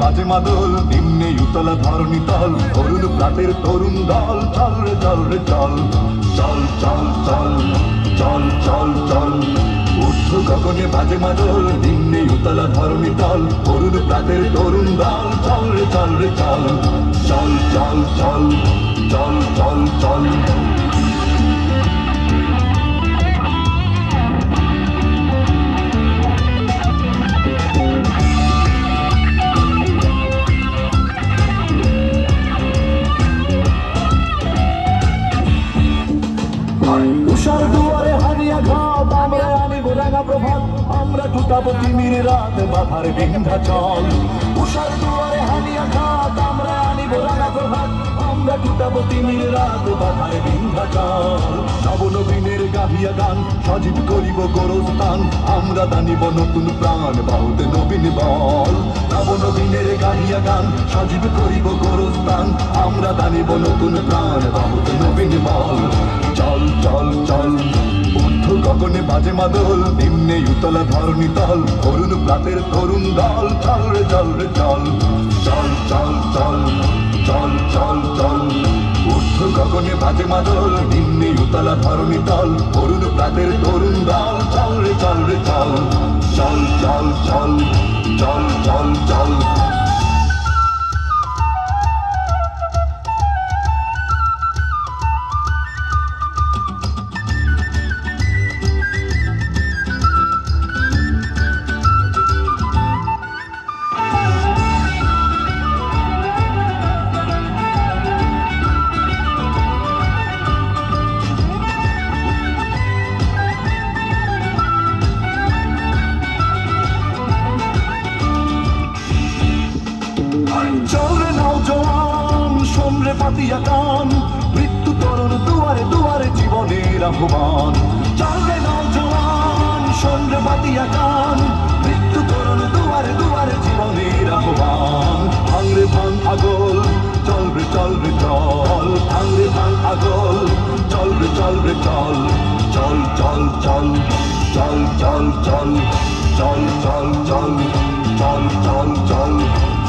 মাদল নিম্নে উতলা ধরণী তল, অরুণ প্রাতের তরুণ দল চল রে চল রে চল চল চল চল চল চল চল ঊর্ধ্ব গগনে বাজে মাদল নিম্নে উতলা ধরণী তল, অরুণ প্রাতের তরুণ দল চল রে চল রে চল চল চল চল চল চল চল রাঙা প্রভাত, আমরা টুটাবো তিমির রাত, বাধার বিন্ধা চল। উষার দুয়ারে হারিয়া ঘাট আমরা আনিব রাঙা প্রভাত, আমরা টুটাবো তিমির রাত, বাধার বিন্ধা চল। নবনবীনের গাহিয়া গান, সজীব করিব গোরস্থান, আমরা দানিব নতুন প্রাণ, বাহুতে নবীন বল। নবনবীনের গাহিয়া গান, সজীব করিব গোরস্থান, আমরা দানিব নতুন প্রাণ, বাহুতে নবীন জীবনে বাজে মাদল, নিম্নে উতলা ধরনি তল অরুণ প্রাতের তরুণ দল, চল রে চল রে, চল। চল চল চল চল চল চল। উঠ গগনে বাজে মাদল, নিম্নে উতলা ধরনি তল অরুণ প্রাতের তরুণ দল, চল রে চল রে, চল। চল চল চল চল চল চল। সমরে পাতিয়া কান মৃত্যু তরুণ দুয়ারে দুয়ারে জীবনের আহ্বান চলে নাও জওয়ান সমরে পাতিয়া কান মৃত্যু তরুণ দুয়ারে দুয়ারে জীবনের আহ্বান ভাঙরে ভাঙ আগল চল রে চল ভাঙরে ভাঙ আগল চল রে চল চল চল চল চল চল চল চল চল চল চল চল চল চল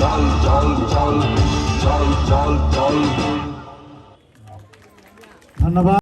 জল জল জল জল জল জল ধন্যবাদ।